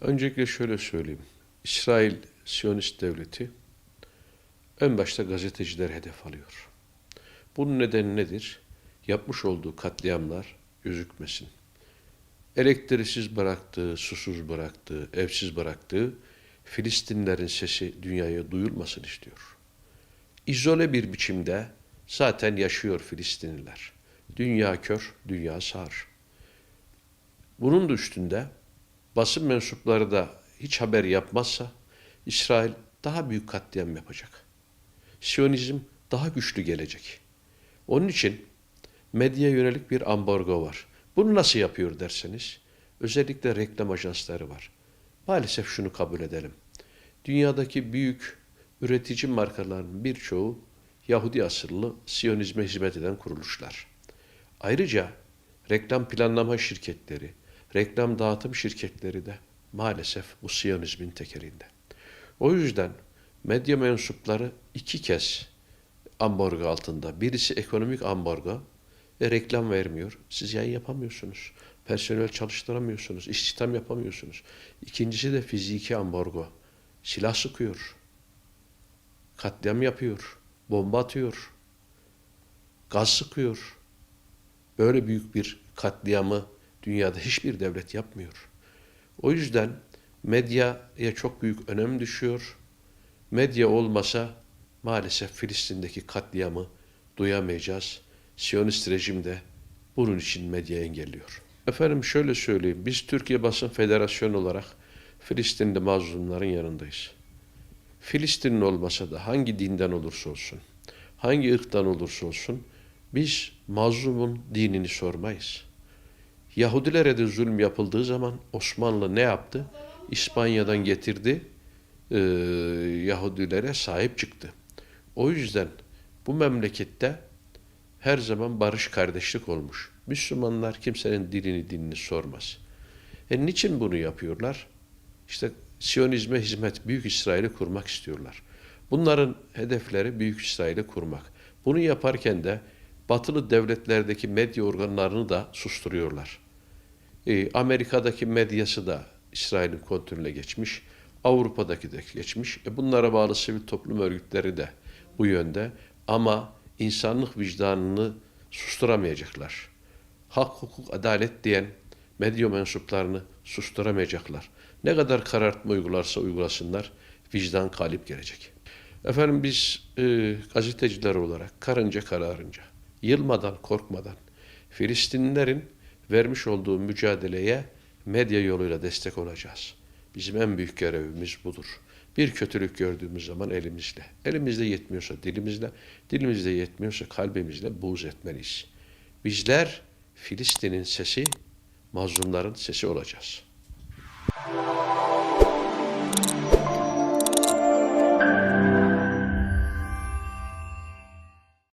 Öncelikle şöyle söyleyeyim. İsrail Siyonist Devleti en başta gazeteciler hedef alıyor. Bunun nedeni nedir? Yapmış olduğu katliamlar gözükmesin. Elektriksiz bıraktığı, susuz bıraktığı, evsiz bıraktığı Filistinlerin sesi dünyaya duyulmasın istiyor. İzole bir biçimde zaten yaşıyor Filistinliler. Dünya kör, dünya sağır. Bunun da üstünde basın mensupları da hiç haber yapmazsa İsrail daha büyük katliam yapacak. Siyonizm daha güçlü gelecek. Onun için medya yönelik bir ambargo var. Bunu nasıl yapıyor derseniz, özellikle reklam ajansları var. Maalesef şunu kabul edelim. Dünyadaki büyük üretici markaların birçoğu Yahudi asıllı Siyonizme hizmet eden kuruluşlar. Ayrıca reklam planlama şirketleri, reklam dağıtım şirketleri de maalesef bu Siyonizmin tekerinde. O yüzden medya mensupları iki kez ambargo altında. Birisi ekonomik ambargo ve reklam vermiyor. Siz yayın yapamıyorsunuz. Personel çalıştıramıyorsunuz. istihdam yapamıyorsunuz. İkincisi de fiziki ambargo. Silah sıkıyor. Katliam yapıyor. Bomba atıyor. Gaz sıkıyor. Böyle büyük bir katliamı dünyada hiçbir devlet yapmıyor. O yüzden medyaya çok büyük önem düşüyor. Medya olmasa maalesef Filistin'deki katliamı duyamayacağız. Siyonist rejim de bunun için medya engelliyor. Efendim şöyle söyleyeyim. Biz Türkiye Basın Federasyonu olarak Filistinli mazlumların yanındayız. Filistinli olmasa da hangi dinden olursa olsun, hangi ırktan olursa olsun biz mazlumun dinini sormayız. Yahudilere de zulüm yapıldığı zaman Osmanlı ne yaptı? İspanya'dan getirdi, e, Yahudilere sahip çıktı. O yüzden bu memlekette her zaman barış kardeşlik olmuş. Müslümanlar kimsenin dilini dinini sormaz. E niçin bunu yapıyorlar? İşte Siyonizme hizmet, Büyük İsrail'i kurmak istiyorlar. Bunların hedefleri Büyük İsrail'i kurmak. Bunu yaparken de batılı devletlerdeki medya organlarını da susturuyorlar. E, Amerika'daki medyası da İsrail'in kontrolüne geçmiş. Avrupa'daki de geçmiş. E, bunlara bağlı sivil toplum örgütleri de bu yönde. Ama insanlık vicdanını susturamayacaklar. Hak, hukuk, adalet diyen medya mensuplarını susturamayacaklar. Ne kadar karartma uygularsa uygulasınlar vicdan galip gelecek. Efendim biz e, gazeteciler olarak karınca kararınca, yılmadan korkmadan Filistinlilerin vermiş olduğu mücadeleye medya yoluyla destek olacağız. Bizim en büyük görevimiz budur. Bir kötülük gördüğümüz zaman elimizle, elimizde yetmiyorsa dilimizle, dilimizde yetmiyorsa kalbimizle buğz etmeliyiz. Bizler Filistin'in sesi, mazlumların sesi olacağız.